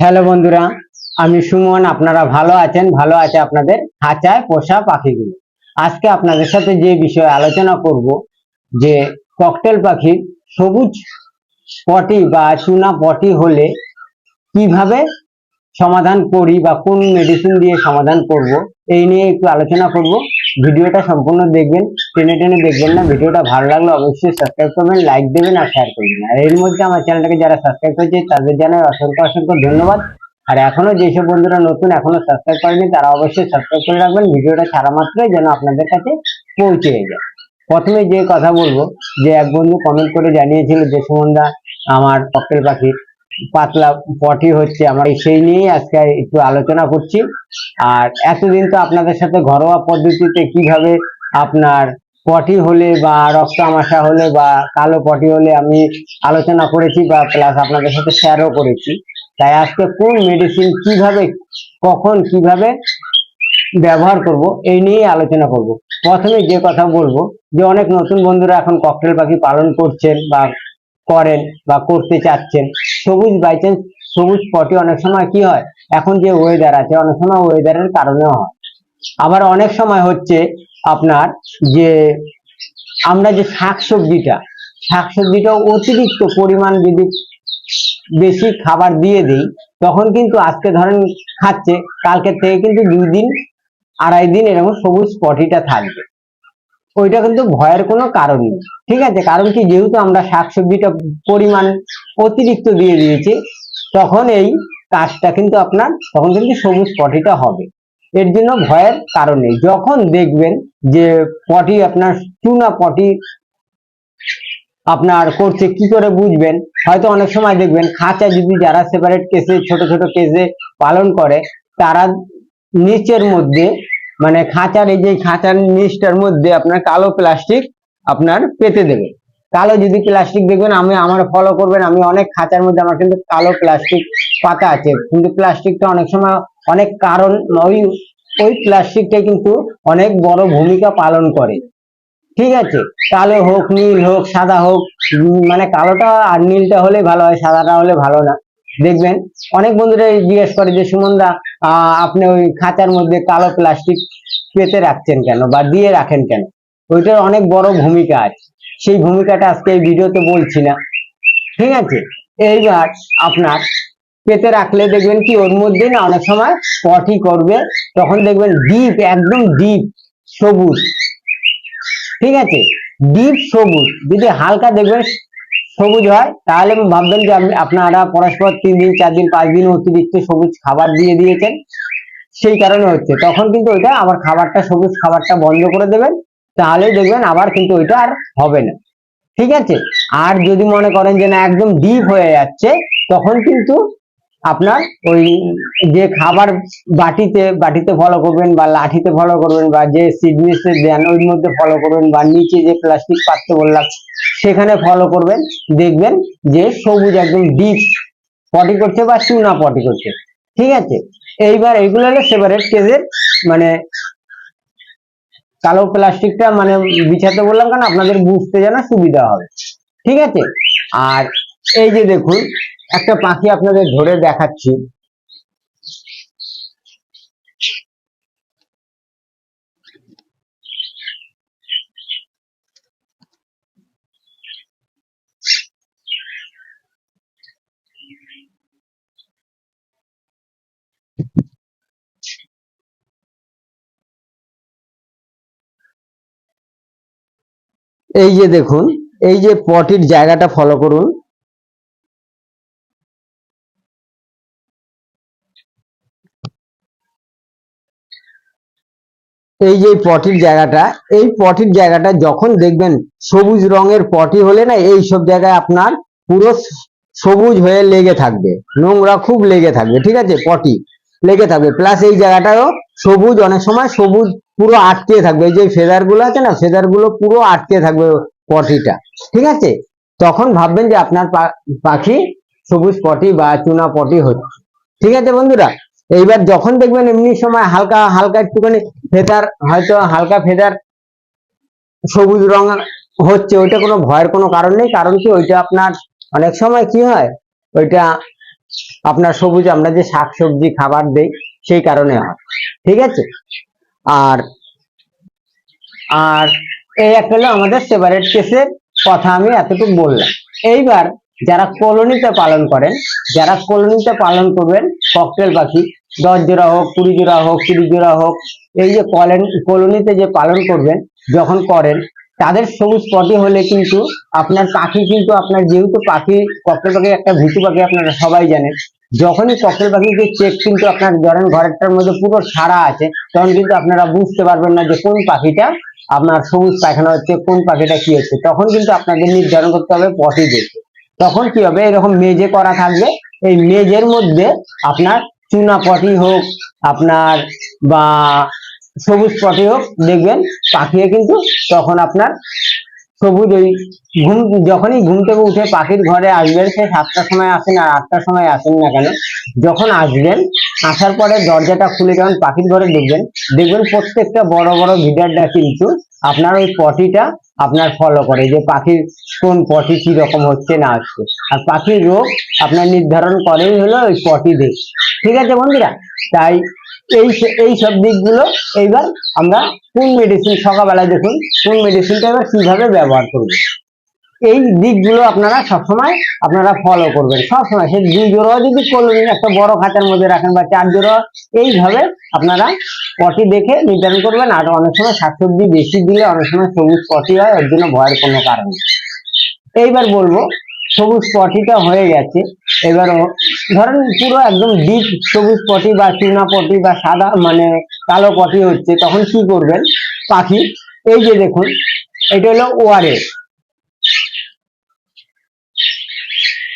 Hello বন্ধুরা, আমি সুমন, আপনারা ভালো আছেন? ভালো আছে আপনাদের খাঁচায় পোষা পাখিগুলো। আজকে আপনাদের সাথে যে বিষয়ে আলোচনা করব, যে ককটেল পাখির সবুজ পটি বা চুনা পটি হলে কীভাবে সমাধান করি বা কোন মেডিসিন দিয়ে সমাধান করব, এই নিয়ে একটু আলোচনা করব। ভিডিওটা সম্পূর্ণ দেখবেন, টেনে টেনে দেখবেন না। ভিডিওটা ভালো লাগলে অবশ্যই সাবস্ক্রাইব করবেন লাইক দেবেন আর শেয়ার করবেন। আর এর মধ্যে আমার চ্যানেলটাকে যারা সাবস্ক্রাইব করেছে, তাদের জানাই অসংখ্য অসংখ্য ধন্যবাদ। আর এখনও যেসব বন্ধুরা নতুন এখনও সাবস্ক্রাইব করেনি, তারা অবশ্যই সাবস্ক্রাইব করে রাখবেন। ভিডিওটা সারা মাত্রই যেন আপনাদের কাছে পৌঁছে যায়। প্রথমে যে কথা বলব, যে এক বন্ধু কমেন্ট করে জানিয়েছিল যে সুমনদা, আমার ককটেল পাখির পাতলা পটি হচ্ছে আমরা সেই নিয়েই আজকে একটু আলোচনা করছি। আর এতদিন তো আপনাদের সাথে ঘরোয়া পদ্ধতিতে কীভাবে আপনার পটি হলে বা রক্ত আমাশা হলে বা কালো পটি হলে আমি আলোচনা করেছি বা প্লাস আপনাদের সাথে শেয়ারও করেছি। তাই আজকে কোন মেডিসিন কীভাবে, কখন কীভাবে ব্যবহার করব এই নিয়ে আলোচনা করব। প্রথমে যে কথা বলব যে অনেক নতুন বন্ধুরা এখন ককটেল পাখি পালন করছেন বা করেন বা করতে চাচ্ছেন। সবুজ বাই চান্স সবুজ পটি অনেক সময় কি হয়? এখন যে ওয়েদার আছে, অনেক সময় ওয়েদারের কারণেও হয়। আবার অনেক সময় হচ্ছে আপনার যে আমরা যে শাকসবজিটা শাকসবজিটা অতিরিক্ত পরিমাণ যদি বেশি খাবার দিয়ে দিই, তখন কিন্তু আজকে ধরেন খাচ্ছে কালকে থেকে কিন্তু দুই দিন, আড়াই দিন এরকম সবুজ পটিটা থাকবে। ওইটা কিন্তু ভয়ের কোনো কারণ নেই। ঠিক আছে? কারণ কি? যেহেতু আমরা শাকসবজিটা পরিমাণ অতিরিক্ত দিয়ে দিয়েছি, তখন এই কাজটা কিন্তু আপনার, তখন কিন্তু সবুজ পটিটা হবে। এর জন্য ভয়ের কারণ যখন দেখবেন যে পটি আপনার, চুনা পটি আপনার করছে, কি করে বুঝবেন? হয়তো অনেক সময় দেখবেন খাঁচা যদি যারা সেপারেট কেসে ছোট ছোট কেসে পালন করে, তারা নিচের মধ্যে মানে খাঁচার এই যে খাঁচার নিচটার মধ্যে আপনার কালো প্লাস্টিক আপনার পেতে দেবে। কালো যদি প্লাস্টিক দেখবেন, আমি আমার ফলো করবেন, আমি অনেক খাঁচার মধ্যে আমার কিন্তু কালো প্লাস্টিক পাতা আছে। কিন্তু প্লাস্টিকটা অনেক সময় অনেক কারণ ওই ওই প্লাস্টিকটা কিন্তু অনেক বড় ভূমিকা পালন করে। ঠিক আছে? কালো হোক, নীল হোক, সাদা হোক মানে কালোটা আর নীলটা হলে ভালো হয়, সাদাটা হলে ভালো না। দেখবেন অনেক বন্ধুরা জিজ্ঞেস করে যে, সুমনদা আপনি ওই খাঁচার মধ্যে কালো প্লাস্টিক পেতে রাখছেন কেন বা দিয়ে রাখেন কেন? ওইটার অনেক বড় ভূমিকা আছে। সেই ভূমিকাটা আজকে এই ভিডিওতে বলছি না। ঠিক আছে? এইবার আপনার পেতে রাখলে দেখবেন কি, ওর মধ্যে না অনেক সময় পটি করবে, তখন দেখবেন ডিপ একদম ডিপ সবুজ। ঠিক আছে? ডিপ সবুজ। যদি হালকা দেখবেন সবুজ হয়, তাহলে ভাববেন যে আপনি- আপনারা পরস্পর তিন দিন, চার দিন, পাঁচ দিন অতিরিক্ত সবুজ খাবার দিয়ে দিয়েছেন। সেই কারণে হচ্ছে, তখন কিন্তু ওইটা আবার খাবারটা, সবুজ খাবারটা বন্ধ করে দেবেন। তাহলেই দেখবেন আবার কিন্তু ওইটা আর হবে না। ঠিক আছে? আর যদি মনে করেন যে না, একদম ডিপ হয়ে যাচ্ছে, তখন কিন্তু আপনার ওই যে খাবার বাটিতে বাটিতে ফলো করবেন বা লাঠিতে ফলো করবেন বা যে সিডমিসে দেন, ওই মধ্যে ফলো করবেন বা নিচে যে প্লাস্টিক পাত্র বললাম, সেখানে ফলো করবেন। দেখবেন যে সবুজ একদম ডিপ পটি করছে বা চুনা পটি করছে। ঠিক আছে? এইবার এইগুলো হলো সেপারেট কেসের মানে কালো প্লাস্টিকটা মানে বিছাতে বললাম কেন? আপনাদের বুঝতে যেন সুবিধা হবে। ঠিক আছে? আর এই যে দেখুন একটা পাখি আপনাদের ধরে দেখাচ্ছি। এই যে দেখুন এই যে পটির জায়গাটা ফলো করুন। এই যে পটির জায়গাটা, এই পটির জায়গাটা যখন দেখবেন সবুজ রঙের পটি হলে না, এই সব জায়গায় আপনার পুরো সবুজ হয়ে লেগে থাকবে। নোংরা খুব লেগে থাকবে, ঠিক আছে? পটি লেগে থাকবে। প্লাস এই জায়গাটাও সবুজ, অনেক সময় সবুজ পুরো আটকে থাকবে। এই যে ফেদারগুলো আছে না ফেদারগুলো পুরো আটকে থাকবে পটিটা, ঠিক আছে? তখন ভাববেন যে আপনার পাখি সবুজ পটি বা চুনা পটি হচ্ছে। ঠিক আছে বন্ধুরা? এইবার যখন দেখবেন এমনি সময় হালকা হালকা একটুখানি ফেদার, হয়তো হালকা ফেদার সবুজ রং হচ্ছে, ওইটা কোনো ভয়ের কোনো কারণ নেই। কারণ কি, ওইটা আপনার অনেক সময় কি হয়, ওইটা আপনার সবুজ, আমরা যে শাকসবজি খাবার দেই, সেই কারণে হয়। ঠিক আছে? আর আর এই একটা হলো আমাদের সেপারেট কেসের কথা আমি এতটুকু বললাম। এইবার যারা কলোনিতে পালন করেন, যারা কলোনিতে পালন করবেন ককটেল পাখি দশ জোড়া হোক কুড়ি জোড়া হোক তিরিশ জোড়া হোক, এই যে কলেন, কলোনিতে যে পালন করবেন, যখন করেন, তাদের সবুজ পটি হলে কিন্তু আপনার পাখি কিন্তু আপনার যেহেতু পাখি ককটেল পাখি একটা ভীতু পাখি আপনারা সবাই জানেন, যখনই ককটেল পাখিকে চেক কিন্তু আপনার ধরেন ঘরেরটার মধ্যে পুরো সারা আছে, তখন কিন্তু আপনারা বুঝতে পারবেন না যে কোন পাখিটা আপনার সবুজ পায়খানা হচ্ছে, কোন পাখিটা কি হচ্ছে, তখন কিন্তু আপনাদের নির্ধারণ করতে হবে পটি দেখে। তখন কি হবে? এরকম মেজে করা থাকবে। এই মেজের মধ্যে আপনার চুনা পটি হোক, আপনার বা সবুজ পটি হোক, দেখবেন পাখিয়ে কিন্তু তখন আপনার সবুজ ওই ঘুম, যখনই ঘুম থেকে উঠে পাখির ঘরে আসবেন, সে সাতটার সময় আসেন আর আটটার সময় আসেন না কেন, যখন আসবেন আসার পরে দরজাটা খুলে যখন পাখির ঘরে দেখবেন দেখবেন প্রত্যেকটা বড় বড় ভিডারটা কিন্তু আপনার ওই পটিটা আপনার ফলো করে যে পাখির কোন পটি কি রকম হচ্ছে না হচ্ছে। আর পাখির রোগ আপনার নির্ধারণ করেই হলো ওই পটি দেখে। ঠিক আছে বন্ধুরা? তাই এই এই সব দিকগুলো এইবার আমরা কোন মেডিসিন সকালবেলায় দেখুন কোন মেডিসিনটা এবার কীভাবে ব্যবহার করব। এই দিকগুলো আপনারা সবসময় আপনারা ফলো করবেন। সবসময় সে দুই জোড়া যদি করলেন একটা বড় খাতার মধ্যে রাখেন বা চার জোড়া, এইভাবে আপনারা পটি দেখে নির্ধারণ করবেন। আর অনেক সময় শাকসবজি বেশি দিলে অনেক সময় সবুজ পটি হয়, ওর জন্য ভয়ের কোনো কারণ। এইবার বলব, সবুজ পটিটা হয়ে গেছে। এবার ধরেন পুরো একদম ডিপ সবুজ পটি বা চুনা পটি বা সাদা মানে কালো পটি হচ্ছে, তখন কি করবেন? পাখি, এই যে দেখুন, এটা হলো ওয়ারেস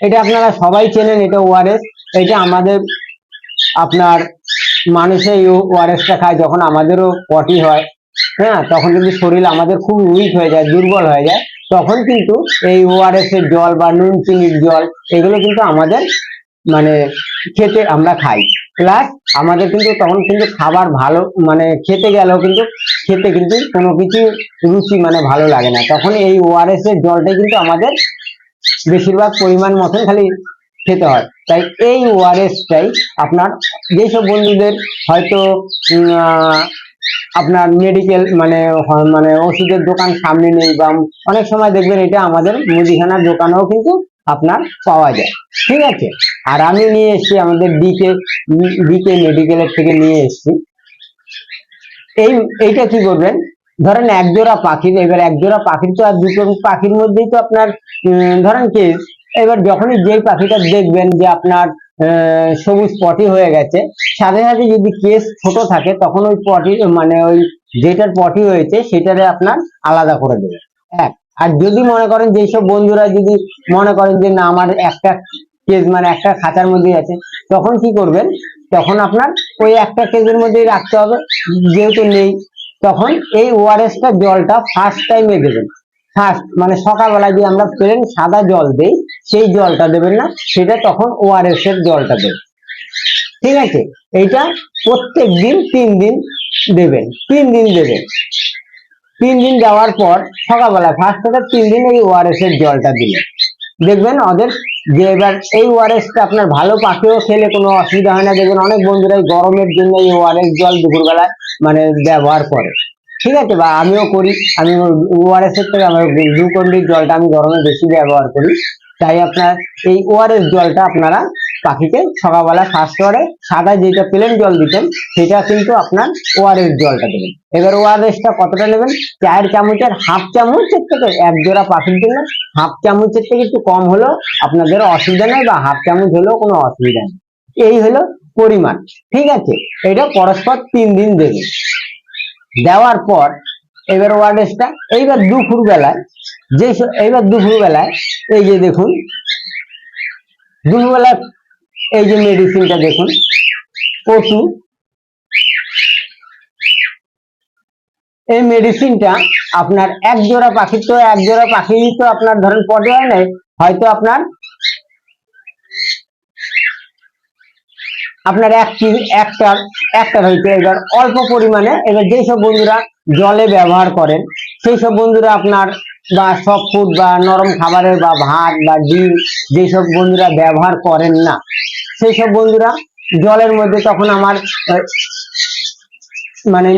এটা আপনারা সবাই চেনেন, এটা ওয়ারেস এটা আমাদের, আপনার মানুষে এই ওয়ারেসটা খায় যখন আমাদেরও পটি হয় হ্যাঁ? তখন কিন্তু শরীর আমাদের খুব উইক হয়ে যায়, দুর্বল হয়ে যায়। তখন কিন্তু এই ওআরএস এর জল বা নুন, চিনির জল, এগুলো কিন্তু আমাদের মানে খেতে আমরা খাই। প্লাস আমাদের কিন্তু তখন কিন্তু খাবার ভালো মানে খেতে গেলেও কিন্তু, খেতে কিন্তু কোনো কিছু রুচি মানে ভালো লাগে না। তখন এই ওআরএস এর জলটাই কিন্তু আমাদের বেশিরভাগ পরিমাণ মতন খালি খেতে হয়। তাই এই ওআরএসটাই আপনার যেসব বন্ধুদের হয়তো আপনার মেডিকেল মানে মানে ওষুধের দোকান সামনে নেই বা অনেক সময় দেখবেন এটা আমাদের মুদিখানার দোকানেও কিন্তু আপনার পাওয়া যায়। ঠিক আছে? আর আমি নিয়ে এসেছি, আমাদের ডিকে ডিকে মেডিকেলের থেকে নিয়ে এসেছি। এই, এইটা কি করবেন? ধরেন এক জোড়া পাখির, এবার এক জোড়া পাখির তো আর দুটো পাখির মধ্যেই তো আপনার ধরেন কি, এবার যখনই যেই পাখিটা দেখবেন যে আপনার সবুজ পটি হয়ে গেছে, সাথে সাথে যদি কেস ছোট থাকে, তখন ওই পটি মানে ওই যেটার পটি হয়েছে, সেটারে আপনার আলাদা করে দেবে এক, আর যদি মনে করেন যেসব বন্ধুরা যদি মনে করেন যে না, আমার একটা কেস মানে একটা খাঁচার মধ্যে আছে, তখন কি করবেন? তখন আপনার ওই একটা কেজের মধ্যেই রাখতে হবে, যেহেতু নেই তখন এই ওআরএসটা জলটা ফার্স্ট টাইমে দেবেন। ফার্স্ট মানে সকালবেলায় যে আমরা প্লেন সাদা জল দেই, সেই জলটা দেবেন না, সেটা তখন ওআরএস এর জলটা দেবেন। ঠিক আছে? এইটা প্রত্যেক দিন তিন দিন দেবেন, তিন দিন দেবেন। তিন দিন যাওয়ার পর সকালবেলা ফার্স্ট থেকে তিন দিন এই ওআরএস এর জলটা দিলেন। দেখবেন ওদের যে এবার এই ওআরএসটা আপনার ভালো পাখিও খেলে কোনো অসুবিধা হয় না। দেখবেন অনেক বন্ধুরা গরমের জন্য এই ওআরএস জল দুপুরবেলায় মানে ব্যবহার করে। ঠিক আছে, বা আমিও করি। আমি ওআরএস এর থেকে আমার গ্লুকন্ডির জলটা আমি গরমে বেশি ব্যবহার করি। তাই আপনার এই ওআরএস জলটা আপনারা পাখিকে সকালবেলা ফার্স্ট ওয়ারে সাদা যেটা প্লেন জল দিতেন, সেটা কিন্তু আপনার ওআরএস জলটা দেবেন। এবার ওআরএসটা কতটা নেবেন? চার চামচের হাফ চামচের থেকে এক জোড়া পাখির জন্য হাফ চামচের থেকে একটু কম হলেও আপনাদের অসুবিধা নেই বা হাফ চামচ হলেও কোনো অসুবিধা নেই। এই হলো পরিমাণ। ঠিক আছে? এটা পরস্পর তিন দিন দেবে। দেওয়ার পর, এবার ওয়ারেসটা এইবার দুপুর বেলায় যে এইবার দুপুর বেলায় এই যে দেখুন দুপুরবেলা এই যে মেডিসিনটা দেখুন পশু এই মেডিসিনটা আপনার এক জোড়া পাখির তো এক জোড়া পাখি তো আপনার ধরেন পটে হয় নাই, হয়তো আপনার আপনার এক কি- একটার একটার হইতে এবার অল্প পরিমাণে এবার যেসব বন্ধুরা জলে ব্যবহার করেন সেই সব বন্ধুরা আপনার বা সফট ফুড বা নরম খাবারের বা ভাত বা ডিম যেসব বন্ধুরা ব্যবহার করেন না সেই সব বন্ধুরা জলের মধ্যে তখন আমার মানে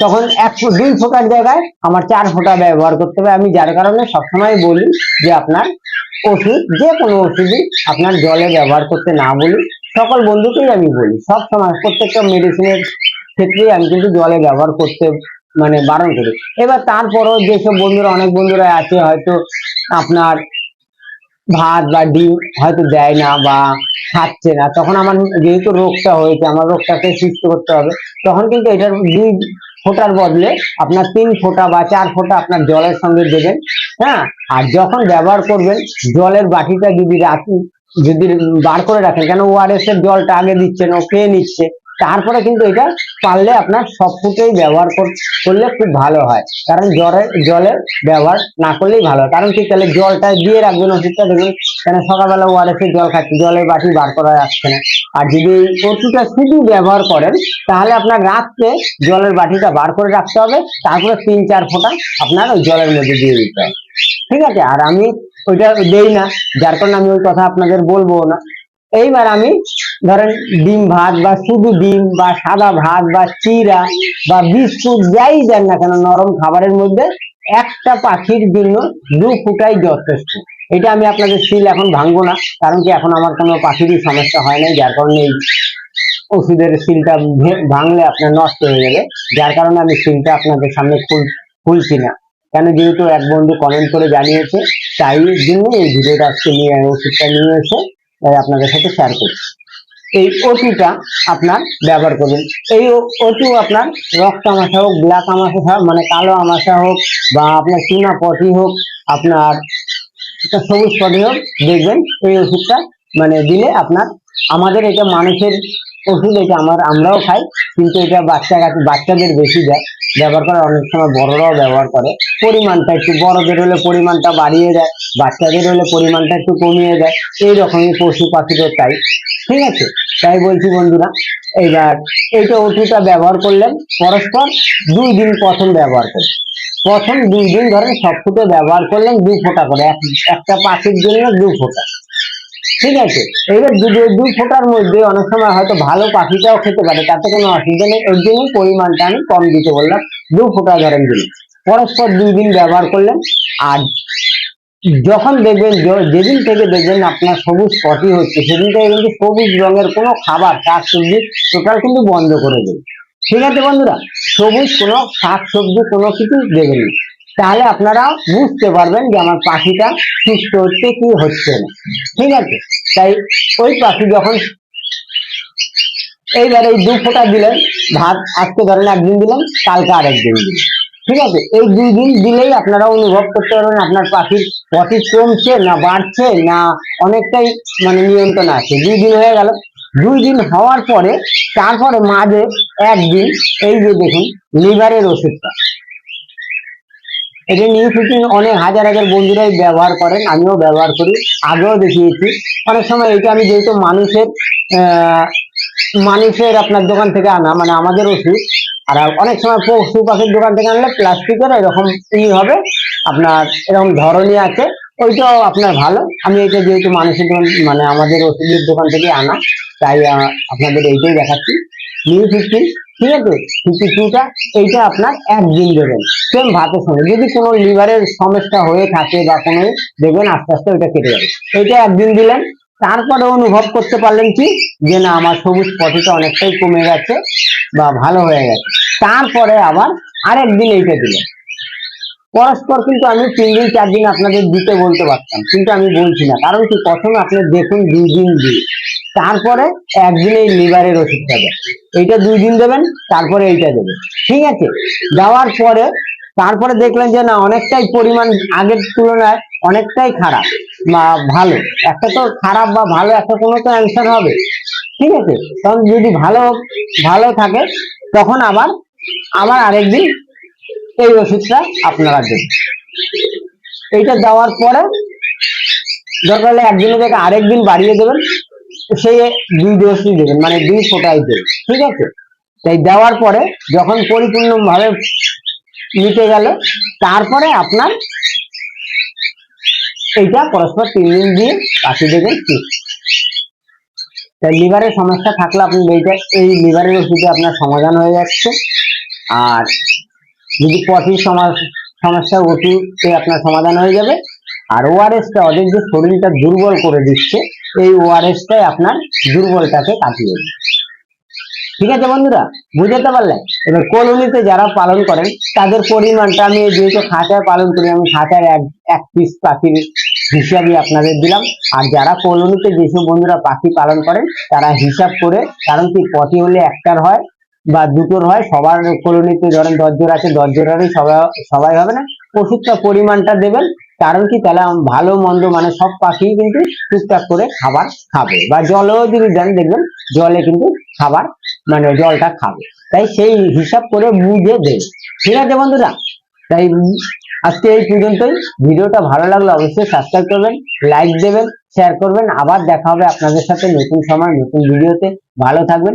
তখন এক দুই ফোঁটার জায়গায় আমার চার ফোঁটা ব্যবহার করতে হবে। আমি যার কারণে সবসময় বলি যে আপনার ওষুধ যে কোনো ওষুধই আপনার জলে ব্যবহার করতে না বলি। সকল বন্ধুকেই আমি বলি, সব সময় প্রত্যেকটা মেডিসিনের ক্ষেত্রেই আমি কিন্তু জলে ব্যবহার করতে মানে বারণ করি। এবার তারপরও যেসব বন্ধুরা, অনেক বন্ধুরা আছে হয়তো আপনার ভাত বা ডিম হয়তো দেয় না বা খাচ্ছে না, তখন আমার যেহেতু রোগটা হয়েছে, আমার রোগটাকে সুস্থ করতে হবে, তখন কিন্তু এটার দুই ফোঁটার বদলে আপনার তিন ফোঁটা বা চার ফোঁটা আপনার জলের সঙ্গে দেবেন হ্যাঁ? আর যখন ব্যবহার করবেন, জলের বাটিটা যদি রাখি যদি বার করে রাখেন কেন ওআরএস এর জলটা আগে দিচ্ছেন ও খেয়ে নিচ্ছে। তারপরে কিন্তু এটা পারলে আপনার সব ফুটেই ব্যবহার করলে খুব ভালো হয়। কারণ জলের জলের ব্যবহার না করলেই ভালো কারণ কি, তাহলে জলটা দিয়ে রাখবেন ওষুধটা, দেখুন, কেন সকালবেলা এর জল খাচ্ছি জলের বাটি বার করা যাচ্ছে না। আর যদি এই ওষুধটা শুধু ব্যবহার করেন, তাহলে আপনার রাত্রে জলের বাটিটা বার করে রাখতে হবে, তারপরে তিন, চার ফোঁটা আপনার ওই জলের মধ্যে দিয়ে দিতে হবে। ঠিক আছে? আর আমি ওইটা দেই না, যার কারণে আমি ওই কথা আপনাদের বলব না। এইবার আমি ধরেন ডিম ভাত বা শুধু ডিম বা সাদা ভাত বা চিরা বা বিস্কুট যাই দেন না কেন নরম খাবারের মধ্যে একটা পাখির জন্য দু ফুটাই যথেষ্ট। এটা আমি আপনাদের সিল এখন ভাঙবো না, কারণ কি এখন আমার কোনো পাখিরই সমস্যা হয় নাই, যার কারণে এই ওষুধের সিলটা ভে- ভাঙলে আপনার নষ্ট হয়ে যাবে। যার কারণে আমি সিলটা আপনাদের সামনে খুল, খুলছি না। কেন যেহেতু এক বন্ধু কমেন্ট করে জানিয়েছে, তাই জন্য এই ভিডিওটা আজকে নিয়ে, ওষুধটা নিয়ে এসে আপনাদের সাথে শেয়ার করছি। এই ওটিটা আপনার ব্যবহার করবেন এই ওটু আপনার রক্ত আমাশা হোক, ব্ল্যাক আমাশা হোক মানে কালো আমাশা হোক, বা আপনার চুনা পটি হোক, আপনার সবুজ পটি হোক, দেখবেন এই ওষুধটা মানে দিলে আপনার, আমাদের এটা মানুষের ওষুধ এটা আমার, আমরাও খাই, কিন্তু এটা বাচ্চা বাচ্চাদের বেশি দেয়। ব্যবহার করে অনেক সময় বড়রাও ব্যবহার করে। পরিমাণটা একটু, বড়দের হলে পরিমাণটা বাড়িয়ে দেয়, বাচ্চাদের হলে পরিমাণটা একটু কমিয়ে দেয়। এই রকমই পশু পাখিদের তাই। ঠিক আছে? তাই বলছি বন্ধুরা, এইবার এইটা ওষুধটা ব্যবহার করলেন, পরস্পর দুই দিন প্রথম ব্যবহার করবেন প্রথম দুই দিন ধরেন সব ফুটে ব্যবহার করলেন, দু ফোঁটা করে। একটা পাখির জন্য দু ফোঁটা। ঠিক আছে। এবার যদি দুই ফোঁটার মধ্যে অনেক সময় হয়তো ভালো পাখিটাও খেতে পারে, তাতে কোনো অসুবিধা নেই। ওই জন্যই পরিমাণটা আমি কম দিতে বললাম। দু ফোঁটা ধরেন দিন। পরস্পর দুই দিন ব্যবহার করলেন। আর যখন দেখবেন যেদিন থেকে দেখবেন আপনার সবুজ পটি হচ্ছে, সেদিন থেকে কিন্তু সবুজ রঙের কোনো খাবার শাক সবজি টোটাল কিন্তু বন্ধ করে দেবে ঠিক আছে বন্ধুরা? সবুজ কোনো শাক সবজি কোনো কিছু দেবেন না। তাহলে আপনারা বুঝতে পারবেন যে আমার পাখিটা সুস্থ হচ্ছে কি হচ্ছে না। ঠিক আছে? তাই ওই পাখি যখন এইবার এই দু ফোঁটা দিলেন, ভাত আজকে ধরেন একদিন দিলেন, কালকে আরেকদিন দিলেন। ঠিক আছে? এই দুই দিন দিলেই আপনারা অনুভব করতে পারবেন আপনার পাখির পটি কমছে না বাড়ছে না অনেকটাই মানে নিয়ন্ত্রণ আছে। দুই দিন হয়ে গেল। দুই দিন হওয়ার পরে তারপরে মাঝে একদিন এই যে দেখুন, লিভারের ওষুধটা। এটা নিউ ফিটিং অনেক হাজার হাজার বন্ধুরাই ব্যবহার করেন, আমিও ব্যবহার করি, আগেও দেখিয়েছি। অনেক সময় এটা আমি যেহেতু মানুষের মানুষের আপনার দোকান থেকে আনা মানে আমাদের ওষুধ, আর অনেক সময় পশু পাখির দোকান থেকে আনলে প্লাস্টিকের এরকম ই হবে, আপনার এরকম ধরনই আছে, ওইটাও আপনার ভালো। আমি এটা যেহেতু মানুষের মানে আমাদের ওষুধের দোকান থেকে আনা, তাই আপনাদের এইটাই দেখাচ্ছি। নিউ ফিফটি ঠিক আছে? ফিফটি টুটা এইটা আপনার একদিন দেবেন সেম ভাতের সঙ্গে। যদি কোনো লিভারের সমস্যা হয়ে থাকে বা কোনো, দেখবেন আস্তে আস্তে ওইটা কেটে যাবে। এইটা একদিন দিলেন। তারপরে অনুভব করতে পারলেন কি? যে না, আমার সবুজ পটিটা অনেকটাই কমে গেছে বা ভালো হয়ে গেছে। তারপরে আবার আরেকদিন এইটা দিলেন। পরস্পর কিন্তু আমি তিন দিন, চার দিন আপনাদের দিতে বলতে পারতাম, কিন্তু আমি বলছি না। কারণ কি, প্রথমে আপনি দেখুন দুই দিন দিন তারপরে একদিন এই লিভারের ওষুধটা দেন। এইটা দুই দিন দেবেন, তারপরে এইটা দেবেন। ঠিক আছে? দেওয়ার পরে, তারপরে দেখলেন যে না, অনেকটাই পরিমাণ আগের তুলনায় অনেকটাই খারাপ, বা ভালো। একটা তো খারাপ বা ভালো, একটা কোনো তো অ্যান্সার হবে। ঠিক আছে? তখন যদি ভালো ভালো থাকে, তখন আবার আবার আরেকদিন এই ওষুধটা আপনারা দেবেন এইটা দেওয়ার পরে দরকার হলে একদিনের জায়গায় আরেকদিন বাড়িয়ে দেবেন। সেই দুই ডোজই দেবেন মানে দুই ফোটাই দেবেন, ঠিক আছে? তাই দেওয়ার পরে যখন পরিপূর্ণভাবে মিটে গেল, তারপরে আপনার এইটা পরস্পর তিন দিন দিয়ে কাশি দেবেন ঠিক। তাই লিভারের সমস্যা থাকলে আপনি এইটা, এই লিভারের ওষুধে আপনার সমাধান হয়ে যাচ্ছে। আর যদি পটির সমস্যা ওষুধে আপনার সমাধান হয়ে যাবে। আর ওআরএসটা ওদের যে শরীরটা দুর্বল করে দিচ্ছে, এই ওআরএসটাই আপনার দুর্বলটাকে কাটিয়ে দেবে। ঠিক আছে বন্ধুরা? বুঝতে পারলেন এবার কলোনিতে যারা পালন করেন, তাদের পরিমাণটা আমি যেহেতু খাঁচায় পালন করি, আমি খাঁচার এক এক পিস পাখির হিসাবে আপনাদের দিলাম। আর যারা কলোনিতে যেসব বন্ধুরা পাখি পালন করেন, তারা হিসাব করে, কারণ কি পটি হলে একটার হয় বা দুটোর হয়, সবার কলোনিতে ধরেন দশ জোড়া আছে দশ জোড়ারই সবাই সবাই হবে না। ওষুধটা পরিমাণটা দেবেন, কারণ কি তাহলে ভালো, মন্দ মানে সব পাখি কিন্তু টুকটাক করে খাবার খাবে। বা জলেও যদি দেন, দেখবেন জলে কিন্তু খাবার মানে জলটা খাবে। তাই সেই হিসাব করে বুঝে দেবে ঠিক আছে বন্ধুরা? তাই আজকে এই পর্যন্তই। ভিডিওটা ভালো লাগলে অবশ্যই সাবস্ক্রাইব করবেন লাইক দেবেন শেয়ার করবেন। আবার দেখা হবে আপনাদের সাথে নতুন সময়, নতুন ভিডিওতে। ভালো থাকবেন।